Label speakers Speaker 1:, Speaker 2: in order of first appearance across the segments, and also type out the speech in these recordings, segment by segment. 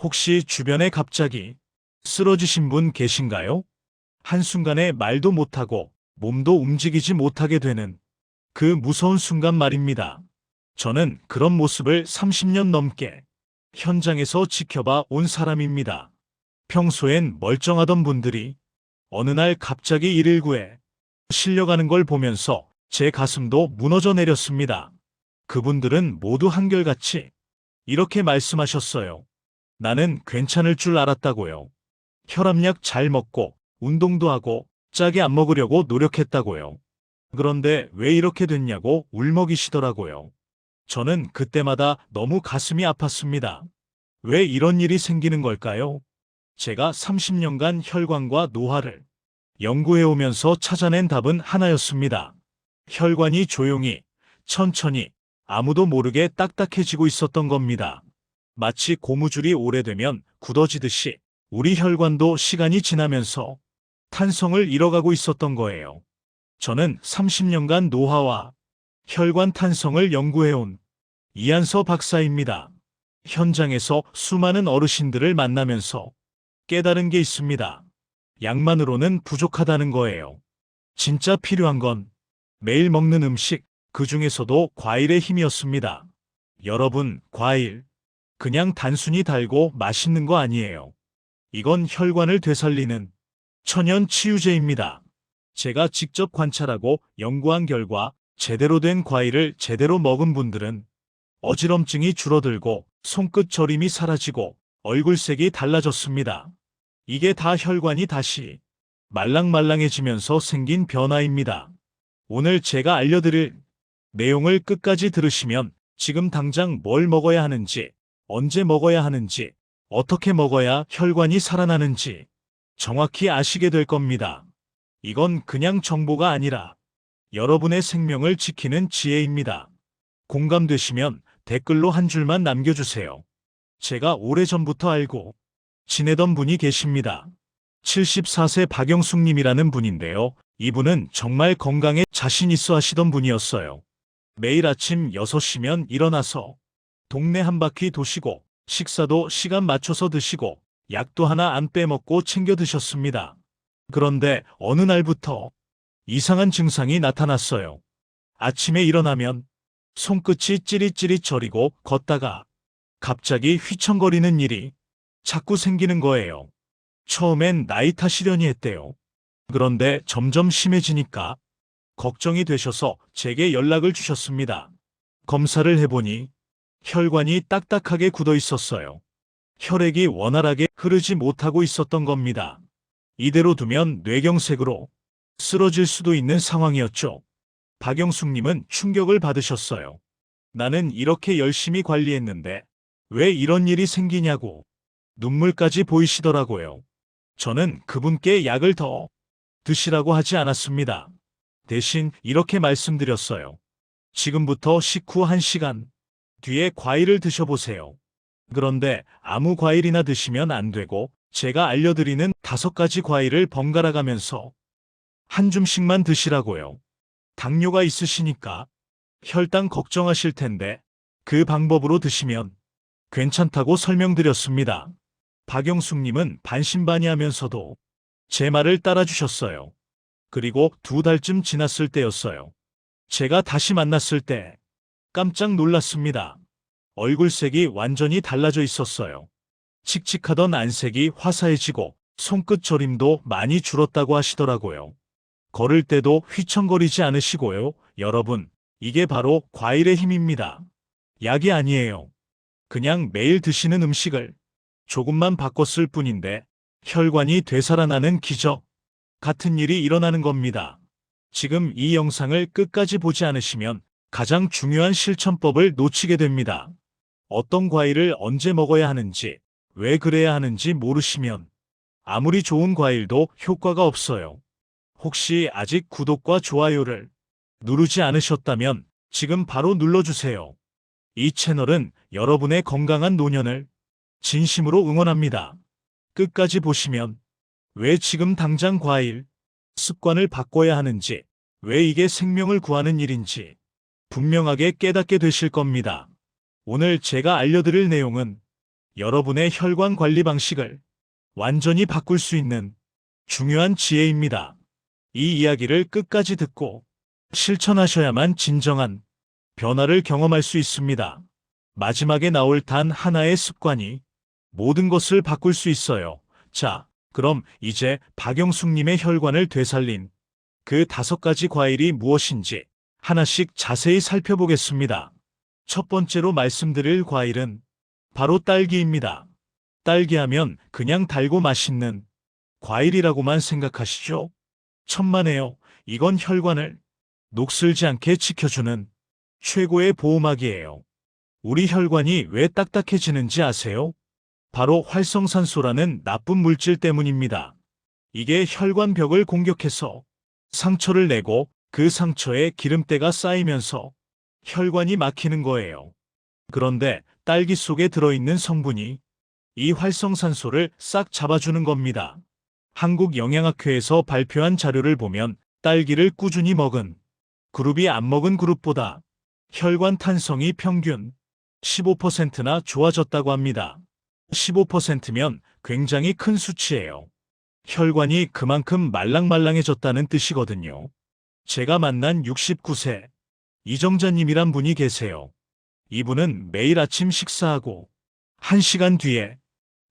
Speaker 1: 혹시 주변에 갑자기 쓰러지신 분 계신가요? 한순간에 말도 못하고 몸도 움직이지 못하게 되는 그 무서운 순간 말입니다. 저는 그런 모습을 30년 넘게 현장에서 지켜봐 온 사람입니다. 평소엔 멀쩡하던 분들이 어느 날 갑자기 119에 실려가는 걸 보면서 제 가슴도 무너져 내렸습니다. 그분들은 모두 한결같이 이렇게 말씀하셨어요. 나는 괜찮을 줄 알았다고요. 혈압약 잘 먹고 운동도 하고 짜게 안 먹으려고 노력했다고요. 그런데 왜 이렇게 됐냐고 울먹이시더라고요. 저는 그때마다 너무 가슴이 아팠습니다. 왜 이런 일이 생기는 걸까요? 제가 30년간 혈관과 노화를 연구해 오면서 찾아낸 답은 하나였습니다. 혈관이 조용히, 천천히, 아무도 모르게 딱딱해지고 있었던 겁니다. 마치 고무줄이 오래되면 굳어지듯이 우리 혈관도 시간이 지나면서 탄성을 잃어가고 있었던 거예요. 저는 30년간 노화와 혈관 탄성을 연구해온 이한서 박사입니다. 현장에서 수많은 어르신들을 만나면서 깨달은 게 있습니다. 약만으로는 부족하다는 거예요. 진짜 필요한 건 매일 먹는 음식, 그 중에서도 과일의 힘이었습니다. 여러분, 과일. 그냥 단순히 달고 맛있는 거 아니에요. 이건 혈관을 되살리는 천연 치유제입니다. 제가 직접 관찰하고 연구한 결과 제대로 된 과일을 제대로 먹은 분들은 어지럼증이 줄어들고 손끝 저림이 사라지고 얼굴색이 달라졌습니다. 이게 다 혈관이 다시 말랑말랑해지면서 생긴 변화입니다. 오늘 제가 알려드릴 내용을 끝까지 들으시면 지금 당장 뭘 먹어야 하는지, 언제 먹어야 하는지, 어떻게 먹어야 혈관이 살아나는지 정확히 아시게 될 겁니다. 이건 그냥 정보가 아니라 여러분의 생명을 지키는 지혜입니다. 공감되시면 댓글로 한 줄만 남겨주세요. 제가 오래전부터 알고 지내던 분이 계십니다. 74세 박영숙님이라는 분인데요. 이분은 정말 건강에 자신 있어 하시던 분이었어요. 매일 아침 6시면 일어나서 동네 한 바퀴 도시고 식사도 시간 맞춰서 드시고 약도 하나 안 빼먹고 챙겨 드셨습니다. 그런데 어느 날부터 이상한 증상이 나타났어요. 아침에 일어나면 손끝이 찌릿찌릿 저리고 걷다가 갑자기 휘청거리는 일이 자꾸 생기는 거예요. 처음엔 나이 탓이려니 했대요. 그런데 점점 심해지니까 걱정이 되셔서 제게 연락을 주셨습니다. 검사를 해보니 혈관이 딱딱하게 굳어 있었어요. 혈액이 원활하게 흐르지 못하고 있었던 겁니다. 이대로 두면 뇌경색으로 쓰러질 수도 있는 상황이었죠. 박영숙님은 충격을 받으셨어요. 나는 이렇게 열심히 관리했는데 왜 이런 일이 생기냐고 눈물까지 보이시더라고요. 저는 그분께 약을 더 드시라고 하지 않았습니다. 대신 이렇게 말씀드렸어요. 지금부터 식후 1시간 뒤에 과일을 드셔보세요. 그런데 아무 과일이나 드시면 안 되고 제가 알려드리는 다섯 가지 과일을 번갈아 가면서 한 줌씩만 드시라고요. 당뇨가 있으시니까 혈당 걱정하실 텐데 그 방법으로 드시면 괜찮다고 설명드렸습니다. 박영숙님은 반신반의하면서도 제 말을 따라주셨어요. 그리고 두 달쯤 지났을 때였어요. 제가 다시 만났을 때 깜짝 놀랐습니다. 얼굴색이 완전히 달라져 있었어요. 칙칙하던 안색이 화사해지고 손끝 저림도 많이 줄었다고 하시더라고요. 걸을 때도 휘청거리지 않으시고요. 여러분, 이게 바로 과일의 힘입니다. 약이 아니에요. 그냥 매일 드시는 음식을 조금만 바꿨을 뿐인데 혈관이 되살아나는 기적 같은 일이 일어나는 겁니다. 지금 이 영상을 끝까지 보지 않으시면 가장 중요한 실천법을 놓치게 됩니다. 어떤 과일을 언제 먹어야 하는지, 왜 그래야 하는지 모르시면 아무리 좋은 과일도 효과가 없어요. 혹시 아직 구독과 좋아요를 누르지 않으셨다면 지금 바로 눌러주세요. 이 채널은 여러분의 건강한 노년을 진심으로 응원합니다. 끝까지 보시면 왜 지금 당장 과일 습관을 바꿔야 하는지, 왜 이게 생명을 구하는 일인지 분명하게 깨닫게 되실 겁니다. 오늘 제가 알려드릴 내용은 여러분의 혈관 관리 방식을 완전히 바꿀 수 있는 중요한 지혜입니다. 이 이야기를 끝까지 듣고 실천하셔야만 진정한 변화를 경험할 수 있습니다. 마지막에 나올 단 하나의 습관이 모든 것을 바꿀 수 있어요. 자, 그럼 이제 박영숙님의 혈관을 되살린 그 다섯 가지 과일이 무엇인지 하나씩 자세히 살펴보겠습니다. 첫 번째로 말씀드릴 과일은 바로 딸기입니다. 딸기 하면 그냥 달고 맛있는 과일이라고만 생각하시죠? 천만에요. 이건 혈관을 녹슬지 않게 지켜주는 최고의 보호막이에요. 우리 혈관이 왜 딱딱해지는지 아세요? 바로 활성산소라는 나쁜 물질 때문입니다. 이게 혈관 벽을 공격해서 상처를 내고 그 상처에 기름때가 쌓이면서 혈관이 막히는 거예요. 그런데 딸기 속에 들어있는 성분이 이 활성산소를 싹 잡아주는 겁니다. 한국영양학회에서 발표한 자료를 보면 딸기를 꾸준히 먹은 그룹이 안 먹은 그룹보다 혈관 탄성이 평균 15%나 좋아졌다고 합니다. 15%면 굉장히 큰 수치예요. 혈관이 그만큼 말랑말랑해졌다는 뜻이거든요. 제가 만난 69세 이정자님이란 분이 계세요. 이분은 매일 아침 식사하고 1시간 뒤에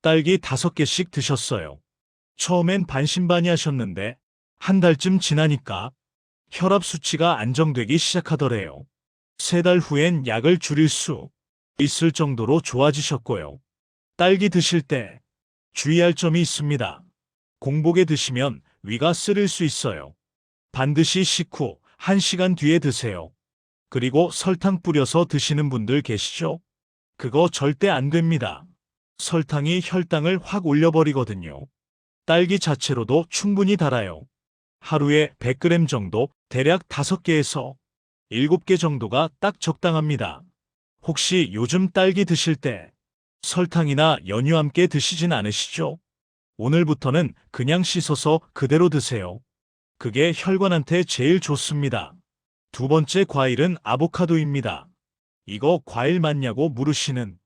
Speaker 1: 딸기 5개씩 드셨어요. 처음엔 반신반의 하셨는데 한 달쯤 지나니까 혈압 수치가 안정되기 시작하더래요. 세 달 후엔 약을 줄일 수 있을 정도로 좋아지셨고요. 딸기 드실 때 주의할 점이 있습니다. 공복에 드시면 위가 쓰릴 수 있어요. 반드시 식후 1시간 뒤에 드세요. 그리고 설탕 뿌려서 드시는 분들 계시죠? 그거 절대 안 됩니다. 설탕이 혈당을 확 올려버리거든요. 딸기 자체로도 충분히 달아요. 하루에 100g 정도, 대략 5개에서 7개 정도가 딱 적당합니다. 혹시 요즘 딸기 드실 때 설탕이나 연유 함께 드시진 않으시죠? 오늘부터는 그냥 씻어서 그대로 드세요. 그게 혈관한테 제일 좋습니다. 두 번째 과일은 아보카도입니다. 이거 과일 맞냐고 물으시는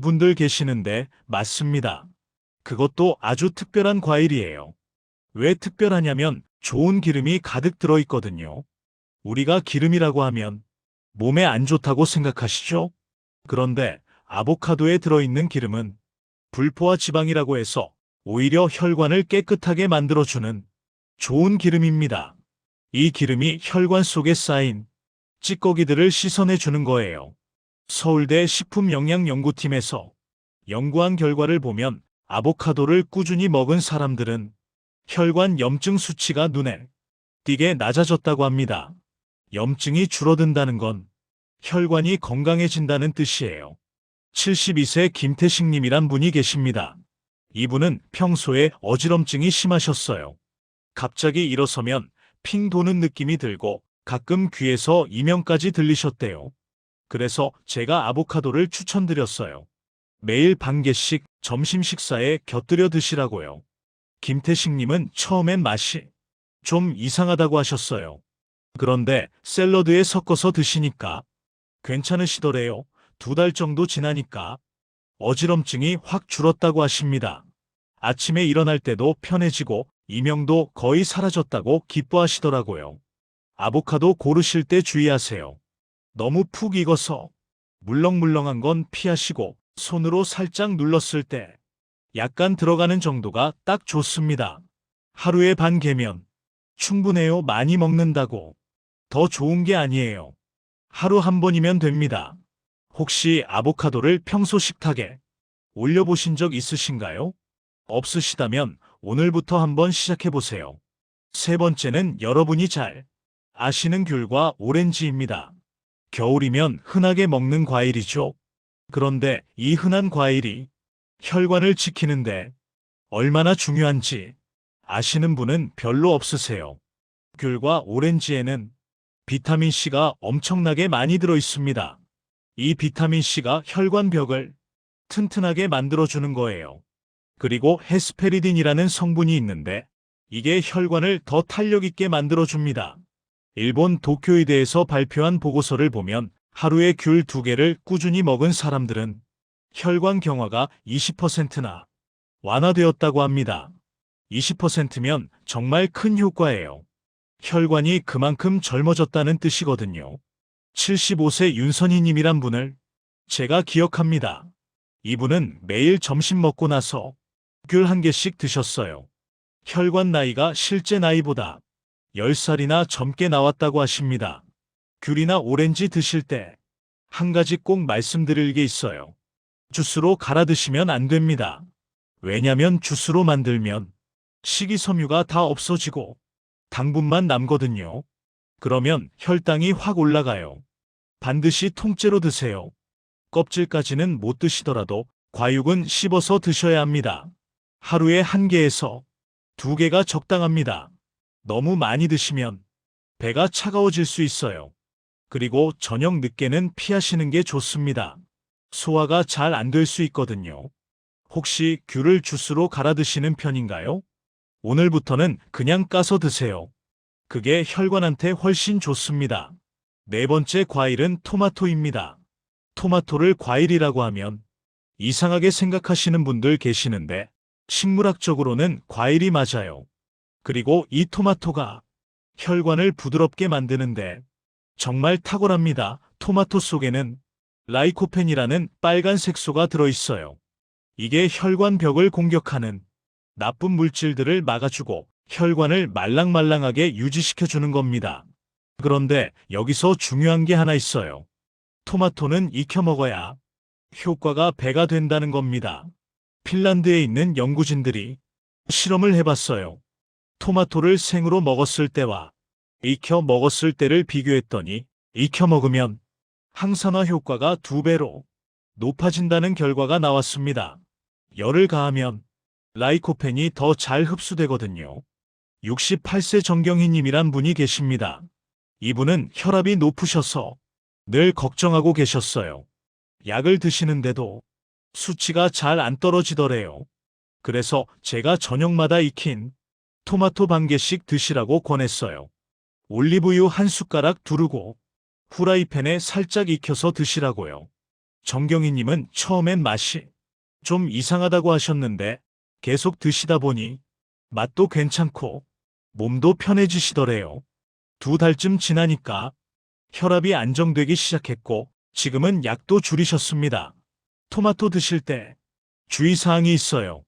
Speaker 1: 분들 계시는데 맞습니다. 그것도 아주 특별한 과일이에요. 왜 특별하냐면 좋은 기름이 가득 들어 있거든요. 우리가 기름이라고 하면 몸에 안 좋다고 생각하시죠? 그런데 아보카도에 들어있는 기름은 불포화 지방이라고 해서 오히려 혈관을 깨끗하게 만들어주는 좋은 기름입니다. 이 기름이 혈관 속에 쌓인 찌꺼기들을 씻어내 주는 거예요. 서울대 식품영양연구팀에서 연구한 결과를 보면 아보카도를 꾸준히 먹은 사람들은 혈관 염증 수치가 눈에 띄게 낮아졌다고 합니다. 염증이 줄어든다는 건 혈관이 건강해진다는 뜻이에요. 72세 김태식님이란 분이 계십니다. 이분은 평소에 어지럼증이 심하셨어요. 갑자기 일어서면 핑 도는 느낌이 들고 가끔 귀에서 이명까지 들리셨대요. 그래서 제가 아보카도를 추천드렸어요. 매일 반 개씩 점심 식사에 곁들여 드시라고요. 김태식님은 처음엔 맛이 좀 이상하다고 하셨어요. 그런데 샐러드에 섞어서 드시니까 괜찮으시더래요. 두 달 정도 지나니까 어지럼증이 확 줄었다고 하십니다. 아침에 일어날 때도 편해지고 이명도 거의 사라졌다고 기뻐하시더라고요. 아보카도 고르실 때 주의하세요. 너무 푹 익어서 물렁물렁한 건 피하시고 손으로 살짝 눌렀을 때 약간 들어가는 정도가 딱 좋습니다. 하루에 반 개면 충분해요. 많이 먹는다고. 더 좋은 게 아니에요. 하루 한 번이면 됩니다. 혹시 아보카도를 평소 식탁에 올려보신 적 있으신가요? 없으시다면 오늘부터 한번 시작해보세요. 세 번째는 여러분이 잘 아시는 귤과 오렌지입니다. 겨울이면 흔하게 먹는 과일이죠. 그런데 이 흔한 과일이 혈관을 지키는데 얼마나 중요한지 아시는 분은 별로 없으세요. 귤과 오렌지에는 비타민C가 엄청나게 많이 들어 있습니다. 이 비타민C가 혈관벽을 튼튼하게 만들어주는 거예요. 그리고 헤스페리딘이라는 성분이 있는데 이게 혈관을 더 탄력있게 만들어줍니다. 일본 도쿄의대에서 발표한 보고서를 보면 하루에 귤두 개를 꾸준히 먹은 사람들은 혈관 경화가 20%나 완화되었다고 합니다. 20%면 정말 큰 효과예요. 혈관이 그만큼 젊어졌다는 뜻이거든요. 75세 윤선희님이란 분을 제가 기억합니다. 이분은 매일 점심 먹고 나서 귤 한 개씩 드셨어요. 혈관 나이가 실제 나이보다 10살이나 젊게 나왔다고 하십니다. 귤이나 오렌지 드실 때 한 가지 꼭 말씀드릴 게 있어요. 주스로 갈아 드시면 안 됩니다. 왜냐면 주스로 만들면 식이섬유가 다 없어지고 당분만 남거든요. 그러면 혈당이 확 올라가요. 반드시 통째로 드세요. 껍질까지는 못 드시더라도 과육은 씹어서 드셔야 합니다. 하루에 한 개에서 두 개가 적당합니다. 너무 많이 드시면 배가 차가워질 수 있어요. 그리고 저녁 늦게는 피하시는 게 좋습니다. 소화가 잘 안 될 수 있거든요. 혹시 귤을 주스로 갈아 드시는 편인가요? 오늘부터는 그냥 까서 드세요. 그게 혈관한테 훨씬 좋습니다. 네 번째 과일은 토마토입니다. 토마토를 과일이라고 하면 이상하게 생각하시는 분들 계시는데 식물학적으로는 과일이 맞아요. 그리고 이 토마토가 혈관을 부드럽게 만드는데 정말 탁월합니다. 토마토 속에는 라이코펜이라는 빨간 색소가 들어있어요. 이게 혈관 벽을 공격하는 나쁜 물질들을 막아주고 혈관을 말랑말랑하게 유지시켜주는 겁니다. 그런데 여기서 중요한 게 하나 있어요. 토마토는 익혀 먹어야 효과가 배가 된다는 겁니다. 핀란드에 있는 연구진들이 실험을 해봤어요. 토마토를 생으로 먹었을 때와 익혀 먹었을 때를 비교했더니 익혀 먹으면 항산화 효과가 두 배로 높아진다는 결과가 나왔습니다. 열을 가하면 라이코펜이 더 잘 흡수되거든요. 68세 정경희님이란 분이 계십니다. 이분은 혈압이 높으셔서 늘 걱정하고 계셨어요. 약을 드시는데도 수치가 잘 안 떨어지더래요. 그래서 제가 저녁마다 익힌 토마토 반 개씩 드시라고 권했어요. 올리브유 한 숟가락 두르고 후라이팬에 살짝 익혀서 드시라고요. 정경희님은 처음엔 맛이 좀 이상하다고 하셨는데 계속 드시다 보니 맛도 괜찮고 몸도 편해지시더래요. 두 달쯤 지나니까 혈압이 안정되기 시작했고 지금은 약도 줄이셨습니다. 토마토 드실 때 주의사항이 있어요.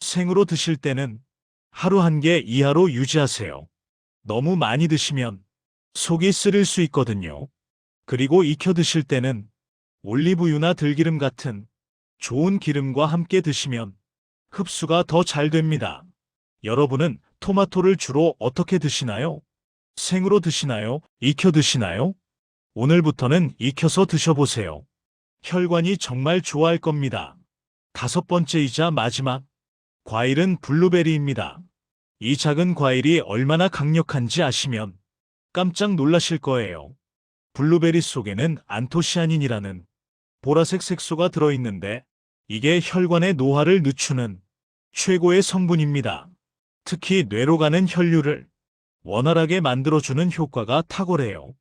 Speaker 1: 생으로 드실 때는 하루 한 개 이하로 유지하세요. 너무 많이 드시면 속이 쓰릴 수 있거든요. 그리고 익혀 드실 때는 올리브유나 들기름 같은 좋은 기름과 함께 드시면 흡수가 더 잘 됩니다. 여러분은 토마토를 주로 어떻게 드시나요? 생으로 드시나요? 익혀 드시나요? 오늘부터는 익혀서 드셔보세요. 혈관이 정말 좋아할 겁니다. 다섯 번째이자 마지막. 과일은 블루베리입니다. 이 작은 과일이 얼마나 강력한지 아시면 깜짝 놀라실 거예요. 블루베리 속에는 안토시아닌이라는 보라색 색소가 들어있는데 이게 혈관의 노화를 늦추는 최고의 성분입니다. 특히 뇌로 가는 혈류를 원활하게 만들어주는 효과가 탁월해요.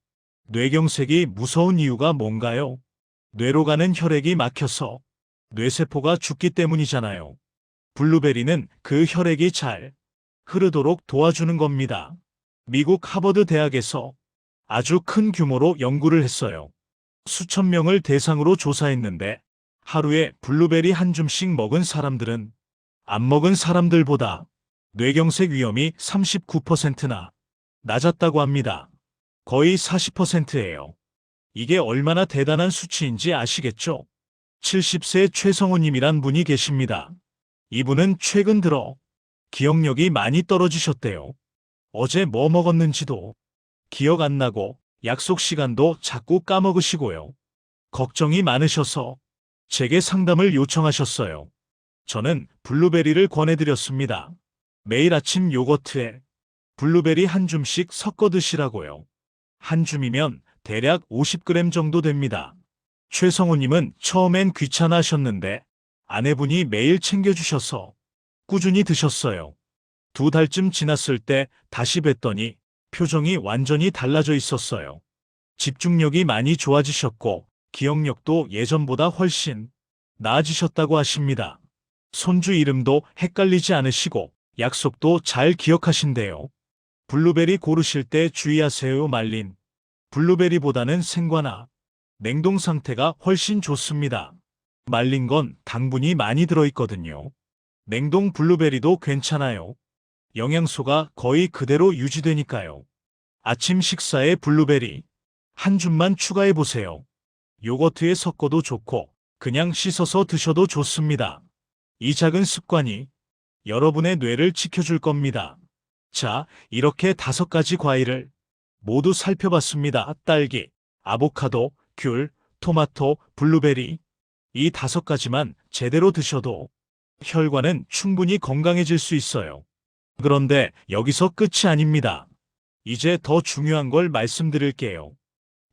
Speaker 1: 뇌경색이 무서운 이유가 뭔가요? 뇌로 가는 혈액이 막혀서 뇌세포가 죽기 때문이잖아요. 블루베리는 그 혈액이 잘 흐르도록 도와주는 겁니다. 미국 하버드 대학에서 아주 큰 규모로 연구를 했어요. 수천 명을 대상으로 조사했는데 하루에 블루베리 한 줌씩 먹은 사람들은 안 먹은 사람들보다 뇌경색 위험이 39%나 낮았다고 합니다. 거의 40%예요. 이게 얼마나 대단한 수치인지 아시겠죠? 70세 최성호님이란 분이 계십니다. 이분은 최근 들어 기억력이 많이 떨어지셨대요. 어제 뭐 먹었는지도 기억 안 나고 약속 시간도 자꾸 까먹으시고요. 걱정이 많으셔서 제게 상담을 요청하셨어요. 저는 블루베리를 권해드렸습니다. 매일 아침 요거트에 블루베리 한 줌씩 섞어 드시라고요. 한 줌이면 대략 50g 정도 됩니다. 최성우님은 처음엔 귀찮아 하셨는데 아내분이 매일 챙겨주셔서 꾸준히 드셨어요. 두 달쯤 지났을 때 다시 뵀더니 표정이 완전히 달라져 있었어요. 집중력이 많이 좋아지셨고 기억력도 예전보다 훨씬 나아지셨다고 하십니다. 손주 이름도 헷갈리지 않으시고 약속도 잘 기억하신대요. 블루베리 고르실 때 주의하세요 말린. 블루베리보다는 생과나 냉동 상태가 훨씬 좋습니다. 말린 건 당분이 많이 들어있거든요. 냉동 블루베리도 괜찮아요. 영양소가 거의 그대로 유지되니까요. 아침 식사에 블루베리 한 줌만 추가해 보세요. 요거트에 섞어도 좋고 그냥 씻어서 드셔도 좋습니다. 이 작은 습관이 여러분의 뇌를 지켜줄 겁니다. 자, 이렇게 다섯 가지 과일을 모두 살펴봤습니다. 딸기, 아보카도, 귤, 토마토, 블루베리. 이 다섯 가지만 제대로 드셔도 혈관은 충분히 건강해질 수 있어요. 그런데 여기서 끝이 아닙니다. 이제 더 중요한 걸 말씀드릴게요.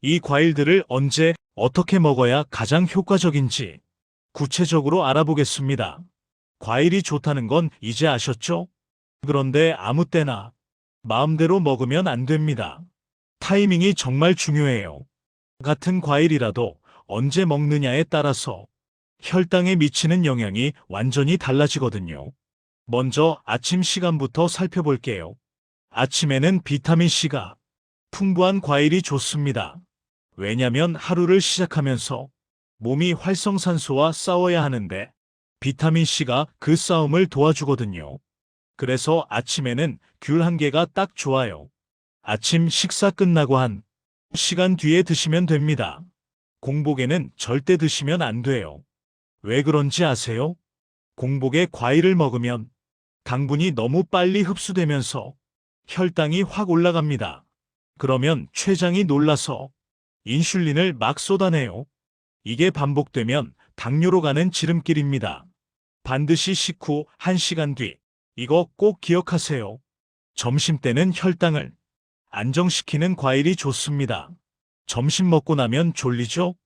Speaker 1: 이 과일들을 언제 어떻게 먹어야 가장 효과적인지 구체적으로 알아보겠습니다. 과일이 좋다는 건 이제 아셨죠? 그런데 아무 때나 마음대로 먹으면 안 됩니다. 타이밍이 정말 중요해요. 같은 과일이라도 언제 먹느냐에 따라서 혈당에 미치는 영향이 완전히 달라지거든요. 먼저 아침 시간부터 살펴볼게요. 아침에는 비타민C가 풍부한 과일이 좋습니다. 왜냐면 하루를 시작하면서 몸이 활성산소와 싸워야 하는데 비타민C가 그 싸움을 도와주거든요. 그래서 아침에는 귤 한 개가 딱 좋아요. 아침 식사 끝나고 한 시간 뒤에 드시면 됩니다. 공복에는 절대 드시면 안 돼요. 왜 그런지 아세요? 공복에 과일을 먹으면 당분이 너무 빨리 흡수되면서 혈당이 확 올라갑니다. 그러면 췌장이 놀라서 인슐린을 막 쏟아내요. 이게 반복되면 당뇨로 가는 지름길입니다. 반드시 식후 1시간 뒤, 이거 꼭 기억하세요. 점심 때는 혈당을 안정시키는 과일이 좋습니다. 점심 먹고 나면 졸리죠?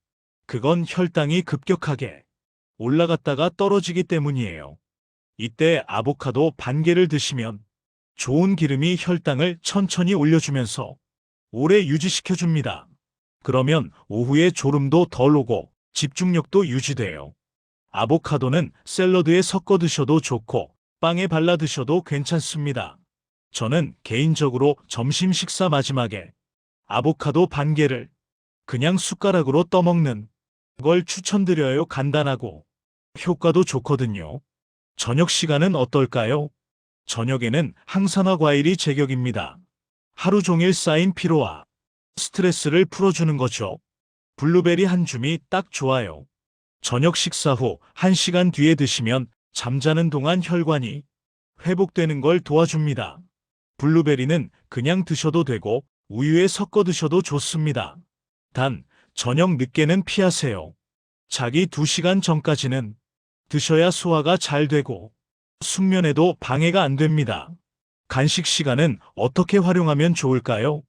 Speaker 1: 그건 혈당이 급격하게 올라갔다가 떨어지기 때문이에요. 이때 아보카도 반 개를 드시면 좋은 기름이 혈당을 천천히 올려주면서 오래 유지시켜줍니다. 그러면 오후에 졸음도 덜 오고 집중력도 유지돼요. 아보카도는 샐러드에 섞어 드셔도 좋고 빵에 발라 드셔도 괜찮습니다. 저는 개인적으로 점심 식사 마지막에 아보카도 반 개를 그냥 숟가락으로 떠먹는 걸 추천드려요. 간단하고 효과도 좋거든요. 저녁 시간은 어떨까요? 저녁에는 항산화 과일이 제격입니다. 하루 종일 쌓인 피로와 스트레스를 풀어주는 거죠. 블루베리 한 줌이 딱 좋아요. 저녁 식사 후 1시간 뒤에 드시면 잠자는 동안 혈관이 회복되는 걸 도와줍니다. 블루베리는 그냥 드셔도 되고 우유에 섞어 드셔도 좋습니다. 단, 저녁 늦게는 피하세요. 자기 2시간 전까지는 드셔야 소화가 잘 되고 숙면에도 방해가 안 됩니다. 간식 시간은 어떻게 활용하면 좋을까요?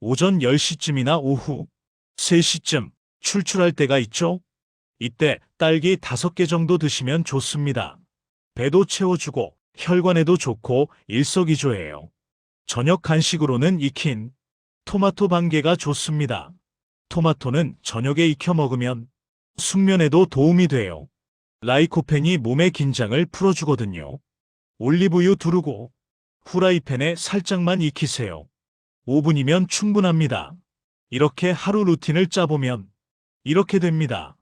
Speaker 1: 오전 10시쯤이나 오후 3시쯤 출출할 때가 있죠? 이때 딸기 5개 정도 드시면 좋습니다. 배도 채워주고 혈관에도 좋고 일석이조예요. 저녁 간식으로는 익힌 토마토 반 개가 좋습니다. 토마토는 저녁에 익혀 먹으면 숙면에도 도움이 돼요. 라이코펜이 몸의 긴장을 풀어주거든요. 올리브유 두르고 후라이팬에 살짝만 익히세요. 5분이면 충분합니다. 이렇게 하루 루틴을 짜보면 이렇게 됩니다.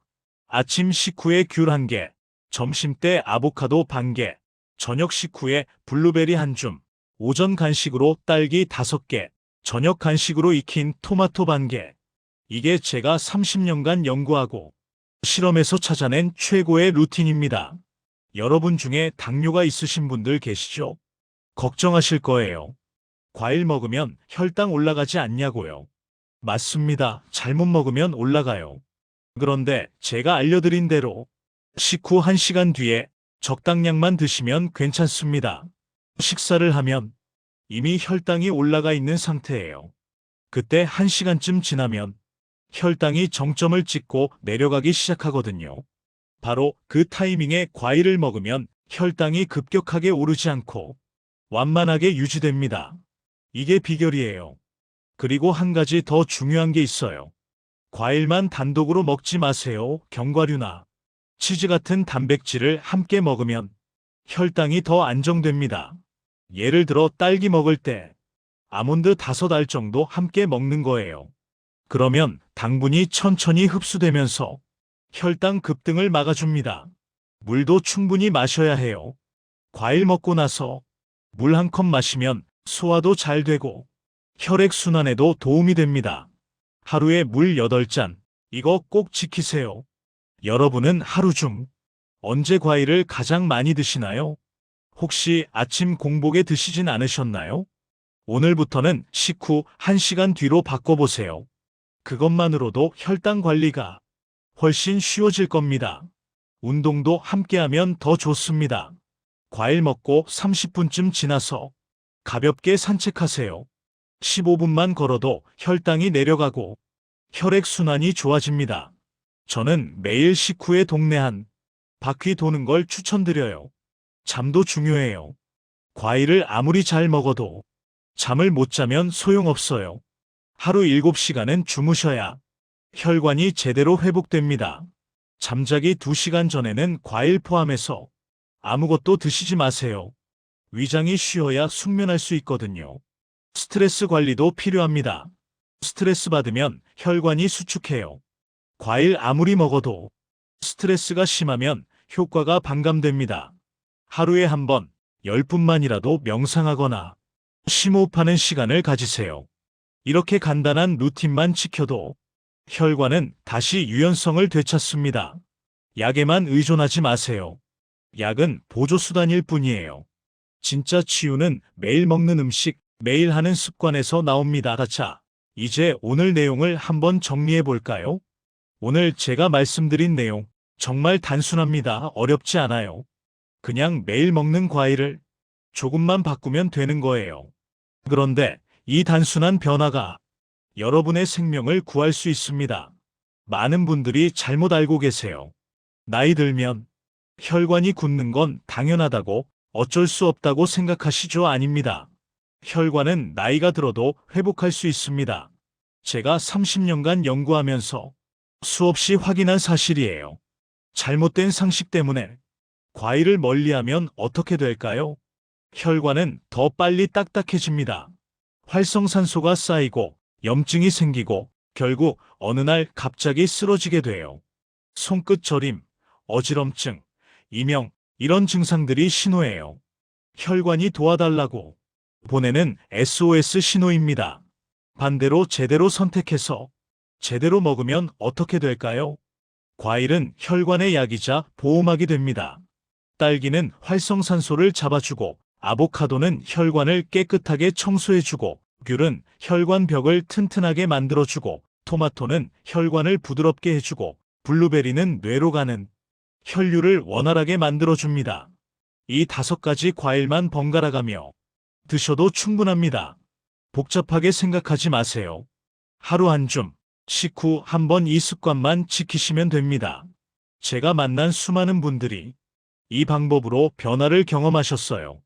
Speaker 1: 아침 식후에 귤 한 개, 점심 때 아보카도 반 개, 저녁 식후에 블루베리 한 줌, 오전 간식으로 딸기 다섯 개, 저녁 간식으로 익힌 토마토 반 개. 이게 제가 30년간 연구하고 실험에서 찾아낸 최고의 루틴입니다. 여러분 중에 당뇨가 있으신 분들 계시죠? 걱정하실 거예요. 과일 먹으면 혈당 올라가지 않냐고요. 맞습니다. 잘못 먹으면 올라가요. 그런데 제가 알려드린 대로 식후 1시간 뒤에 적당량만 드시면 괜찮습니다. 식사를 하면 이미 혈당이 올라가 있는 상태예요. 그때 1시간쯤 지나면 혈당이 정점을 찍고 내려가기 시작하거든요. 바로 그 타이밍에 과일을 먹으면 혈당이 급격하게 오르지 않고 완만하게 유지됩니다. 이게 비결이에요. 그리고 한 가지 더 중요한 게 있어요. 과일만 단독으로 먹지 마세요. 견과류나 치즈 같은 단백질을 함께 먹으면 혈당이 더 안정됩니다. 예를 들어 딸기 먹을 때 아몬드 다섯 알 정도 함께 먹는 거예요. 그러면 당분이 천천히 흡수되면서 혈당 급등을 막아줍니다. 물도 충분히 마셔야 해요. 과일 먹고 나서 물 한 컵 마시면 소화도 잘 되고 혈액순환에도 도움이 됩니다. 하루에 물 8잔, 이거 꼭 지키세요. 여러분은 하루 중 언제 과일을 가장 많이 드시나요? 혹시 아침 공복에 드시진 않으셨나요? 오늘부터는 식후 1시간 뒤로 바꿔보세요. 그것만으로도 혈당 관리가 훨씬 쉬워질 겁니다. 운동도 함께하면 더 좋습니다. 과일 먹고 30분쯤 지나서 가볍게 산책하세요. 15분만 걸어도 혈당이 내려가고 혈액순환이 좋아집니다. 저는 매일 식후에 동네 한 바퀴 도는 걸 추천드려요. 잠도 중요해요. 과일을 아무리 잘 먹어도 잠을 못 자면 소용없어요. 하루 7시간은 주무셔야 혈관이 제대로 회복됩니다. 잠자기 2시간 전에는 과일 포함해서 아무것도 드시지 마세요. 위장이 쉬어야 숙면할 수 있거든요. 스트레스 관리도 필요합니다. 스트레스 받으면 혈관이 수축해요. 과일 아무리 먹어도 스트레스가 심하면 효과가 반감됩니다. 하루에 한 번, 10분만이라도 명상하거나 심호흡하는 시간을 가지세요. 이렇게 간단한 루틴만 지켜도 혈관은 다시 유연성을 되찾습니다. 약에만 의존하지 마세요. 약은 보조수단일 뿐이에요. 진짜 치유는 매일 먹는 음식, 매일 하는 습관에서 나옵니다. 자, 이제 오늘 내용을 한번 정리해 볼까요? 오늘 제가 말씀드린 내용 정말 단순합니다. 어렵지 않아요. 그냥 매일 먹는 과일을 조금만 바꾸면 되는 거예요. 그런데 이 단순한 변화가 여러분의 생명을 구할 수 있습니다. 많은 분들이 잘못 알고 계세요. 나이 들면 혈관이 굳는 건 당연하다고 어쩔 수 없다고 생각하시죠? 아닙니다. 혈관은 나이가 들어도 회복할 수 있습니다. 제가 30년간 연구하면서 수없이 확인한 사실이에요. 잘못된 상식 때문에 과일을 멀리하면 어떻게 될까요? 혈관은 더 빨리 딱딱해집니다. 활성산소가 쌓이고 염증이 생기고 결국 어느 날 갑자기 쓰러지게 돼요. 손끝 저림, 어지럼증, 이명, 이런 증상들이 신호예요. 혈관이 도와달라고 보내는 SOS 신호입니다. 반대로 제대로 선택해서 제대로 먹으면 어떻게 될까요? 과일은 혈관의 약이자 보호막이 됩니다. 딸기는 활성산소를 잡아주고 아보카도는 혈관을 깨끗하게 청소해주고 귤은 혈관 벽을 튼튼하게 만들어주고 토마토는 혈관을 부드럽게 해주고 블루베리는 뇌로 가는 혈류를 원활하게 만들어줍니다. 이 다섯 가지 과일만 번갈아 가며 드셔도 충분합니다. 복잡하게 생각하지 마세요. 하루 한 줌, 식후 한 번 이 습관만 지키시면 됩니다. 제가 만난 수많은 분들이 이 방법으로 변화를 경험하셨어요.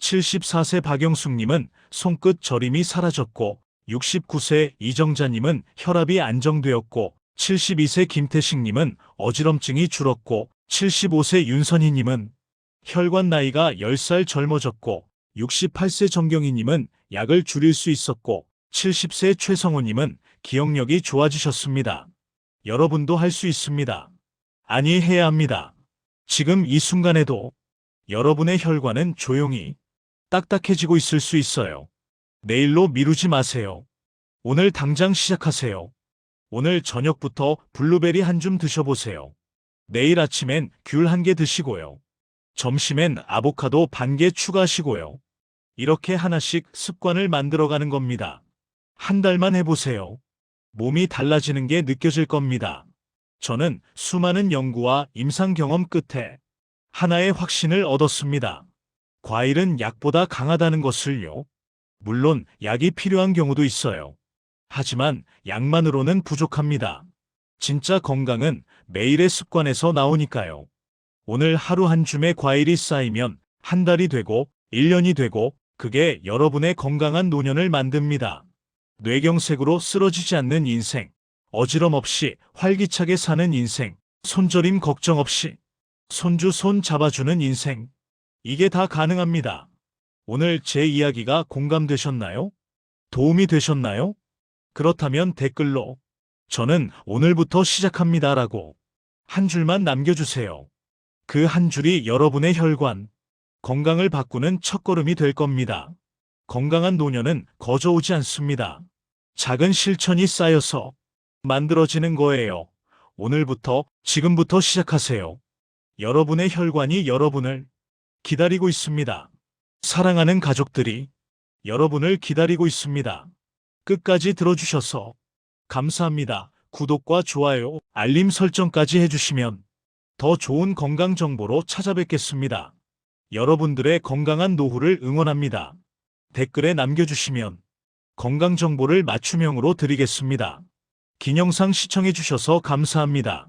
Speaker 1: 74세 박영숙님은 손끝 저림이 사라졌고, 69세 이정자님은 혈압이 안정되었고, 72세 김태식님은 어지럼증이 줄었고, 75세 윤선희님은 혈관 나이가 10살 젊어졌고, 68세 정경희님은 약을 줄일 수 있었고, 70세 최성호님은 기억력이 좋아지셨습니다. 여러분도 할 수 있습니다. 아니, 해야 합니다. 지금 이 순간에도 여러분의 혈관은 조용히 딱딱해지고 있을 수 있어요. 내일로 미루지 마세요. 오늘 당장 시작하세요. 오늘 저녁부터 블루베리 한 줌 드셔보세요. 내일 아침엔 귤 한 개 드시고요. 점심엔 아보카도 반 개 추가하시고요. 이렇게 하나씩 습관을 만들어가는 겁니다. 한 달만 해보세요. 몸이 달라지는 게 느껴질 겁니다. 저는 수많은 연구와 임상 경험 끝에 하나의 확신을 얻었습니다. 과일은 약보다 강하다는 것을요. 물론 약이 필요한 경우도 있어요. 하지만 약만으로는 부족합니다. 진짜 건강은 매일의 습관에서 나오니까요. 오늘 하루 한 줌의 과일이 쌓이면 한 달이 되고 1년이 되고 그게 여러분의 건강한 노년을 만듭니다. 뇌경색으로 쓰러지지 않는 인생, 어지럼 없이 활기차게 사는 인생, 손저림 걱정 없이 손주 손 잡아주는 인생. 이게 다 가능합니다. 오늘 제 이야기가 공감되셨나요? 도움이 되셨나요? 그렇다면 댓글로 저는 오늘부터 시작합니다 라고 한 줄만 남겨주세요. 그 한 줄이 여러분의 혈관, 건강을 바꾸는 첫걸음이 될 겁니다. 건강한 노년은 거저 오지 않습니다. 작은 실천이 쌓여서 만들어지는 거예요. 오늘부터, 지금부터 시작하세요. 여러분의 혈관이 여러분을 기다리고 있습니다. 사랑하는 가족들이 여러분을 기다리고 있습니다. 끝까지 들어주셔서 감사합니다. 구독과 좋아요, 알림 설정까지 해주시면 더 좋은 건강 정보로 찾아뵙겠습니다. 여러분들의 건강한 노후를 응원합니다. 댓글에 남겨주시면 건강 정보를 맞춤형으로 드리겠습니다. 긴 영상 시청해주셔서 감사합니다.